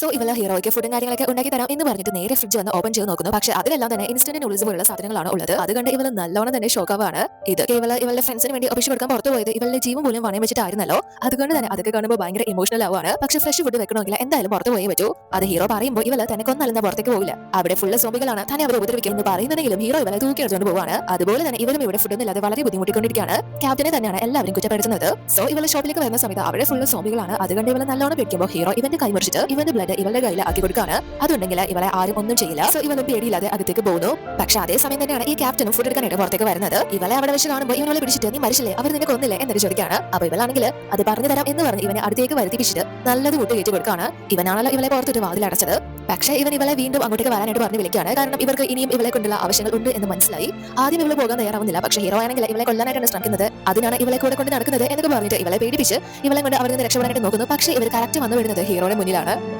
So ഇവളെ ഹീറോയ്ക്ക് ഫുഡും കാര്യങ്ങളൊക്കെ ഉണ്ടാക്കി തരാം എന്ന് പറഞ്ഞിട്ട് നേരെ ഫ്രിഡ്ജ് വന്ന് ഓപ്പൺ ചെയ്ത് നോക്കുന്നു. പക്ഷേ അതിലെല്ലാം തന്നെ ഇൻസ്റ്റന്റ് നൂഡിൽസ് പോലുള്ള സാധനങ്ങളാണ് ഉള്ളത്. അത് കണ്ട് ഇവൾ നല്ലോണം തന്നെ ഷോക്കാവാണ് ഇത് കേവല ഇവളുടെ ഫ്രണ്ട്സിന് വേണ്ടി ഒപ്പിച്ച് കൊടുക്കാൻ പുറത്തു പോയത് ഇവളുടെ ജീവൻ പോലും പണയം വെച്ചിട്ടായിരുന്നല്ലോ. അതുകൊണ്ട് തന്നെ അതൊക്കെ കാണുമ്പോൾ ഭയങ്കര ഇമോഷണൽ ആവാണ്. പക്ഷേ ഫ്രഷ് ഫുഡ് വെക്കണമെങ്കിൽ എന്തായാലും പുറത്തു പോയേ പറ്റൂ. അത് ഹീറോ പറയുമ്പോൾ ഇവൾ തന്നെ കൊന്നല്ലെന്ന പുറത്തേക്ക് പോകില്ല അവിടെ ഫുള്ള് സോമ്പികളാണ് തന്നെ അവർ ഉപദ്രവിക്കും എന്ന് പറയുന്നുണ്ടെങ്കിലും ഹീറോ ഇവളെ തൂക്കി എടുത്തുകൊണ്ട് പോവാണ്. അതുപോലെ തന്നെ ഇവരും ഇവിടെ ഫുഡ് ഇല്ലാതെ വളരെ ബുദ്ധിമുട്ടിക്കൊണ്ടിരിക്കുകയാണ്. ക്യാപ്റ്റനെ തന്നെയാണ് എല്ലാവരും കുറ്റപ്പെടുത്തുന്നത്. സോ ഇവളെ ഷോപ്പിലേക്ക് വരുന്ന സമയത്ത് അവിടെ ഫുള്ള് സോംബികളാണ് അതുകൊണ്ട് ഇവളെ നല്ലോണം പിടിക്കുമ്പോൾ ഹീറോ ഇവന്റെ കൈമുറിച്ചിട്ട് ഇവന്റെ ബ്ലഡ് ഇവളുടെ കയ്യിൽ ആക്കി കൊടുക്കാണ്. അതുണ്ടെങ്കിൽ ഇവളെ ആരും ഒന്നും ചെയ്യില്ല. സോ ഇവളും പേടിയില്ലാതെ അകത്തേക്ക് പോകുന്നു. പക്ഷെ അതേ സമയം തന്നെയാണ് ഈ ക്യാപ്റ്റനും ഫുഡ് എടുക്കാനായിട്ട് പുറത്തേക്ക് വരുന്നത്. ഇവളെ അവിടെ വെച്ച് കാണുമ്പോൾ ഇവനെ പിടിച്ചിട്ട് നീ മരിച്ചില്ലേ? അവർ നിന്നെ കൊന്നില്ലേ? എന്നൊരു ചോദിക്കാണ്. അപ്പൊ ഇവളാണെങ്കിൽ അത് പറഞ്ഞു തരാം എന്ന് പറഞ്ഞ് ഇവനെ അടുത്തേക്ക് വരുത്തിപ്പിച്ചിട്ട് നല്ലത് കൂട്ട് കയറ്റി കൊടുക്കാണ്. ഇവനാണല്ലോ ഇവളെ പുറത്തിട്ട് വാതിൽ അടച്ചത്. പക്ഷേ ഇവൻ ഇവളെ വീണ്ടും അങ്ങോട്ടേക്ക് വരാനായിട്ട് പറഞ്ഞു വിളിക്കുകയാണ്. കാരണം ഇവർക്ക് ഇനിയും ഇവളെ കൊണ്ടുള്ള ആവശ്യങ്ങൾ ഉണ്ട് എന്ന് മനസ്സിലായി. ആദ്യം ഇവൾ പോകാൻ തയ്യാറാവുന്നില്ല. പക്ഷേ ഹീറോ ആണെങ്കിൽ ഇവളെ കൊല്ലാനായിട്ടാണ് ശ്രമിക്കുന്നത്. അതിനാണ് ഇവളെ കൂടെ കൊണ്ട് നടക്കുന്നത് എന്നൊക്കെ പറഞ്ഞിട്ട് ഇവളെ പേടിപ്പിച്ച് ഇവളെ കൊണ്ട് അവർ നിന്ന് രക്ഷപ്പെടാനായിട്ട് നോക്കുന്നു. പക്ഷേ ഇവർ കറക്റ്റ് വന്നു വിടുന്നത് ഹീറോയുടെ മുന്നിലാണ്.